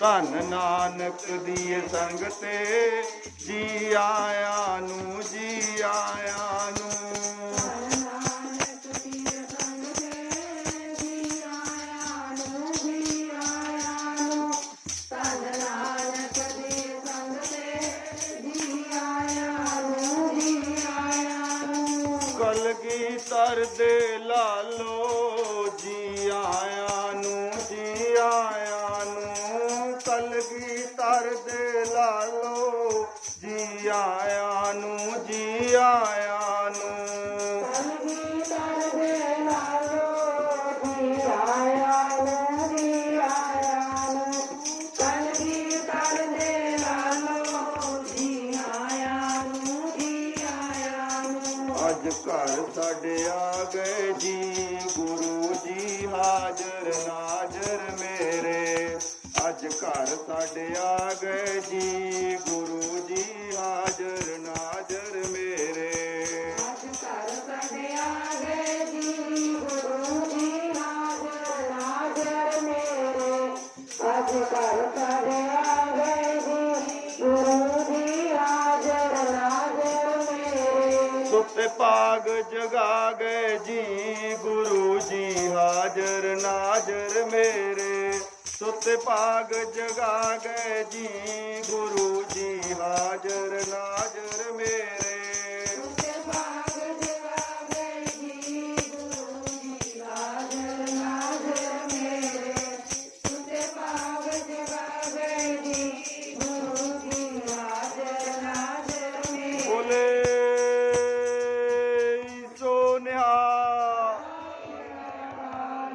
ਧੰਨ ਨਾਨਕ ਦੀ ਸੰਗ ਤੇ, ਜੀ ਆਇਆਂ ਨੂੰ ਜੀ ਆਇਆਂ ਨੂੰ ਕਲਗੀ ਤਰ ਦੇ ਲਾਲੋ ਨੂੰ ਕਲਗੀ ਤਰ ਦੇ ਲਾਲੋ ਜੀ ਆਇਆਂ ਨੂੰ। ਜੀ ਆਇਆਂ ਨੂੰ ਅੱਜ ਘਰ ਸਾਡੇ ਆ ਗਏ ਜੀ। ਅੱਜ ਘਰ ਸਾਡੇ ਆ ਗਏ ਜੀ। ਗੁਰੂ ਜੀ ਹਾਜ਼ਰ ਨਾਜ਼ਰ ਮੇਰੇ। ਅੱਜ ਘਰ ਸਾਡੇ ਆ ਗਏ ਜੀ। ਗੁਰੂ ਜੀ ਹਾਜ਼ਰ ਨਾਜ਼ਰ ਮੇਰੇ। ਸੁੱਤੇ ਭਾਗ ਜਗਾ ਗਏ ਜੀ। ਗੁਰੂ ਜੀ ਹਾਜ਼ਰ ਨਾਜ਼ਰ ਮੇਰੇ। ਸੁੱਤੇ ਭਾਗ ਜਗਾ ਗਏ ਜੀ ਗੁਰੂ ਜੀ ਹਾਜ਼ਰ ਨਾਜ਼ਰ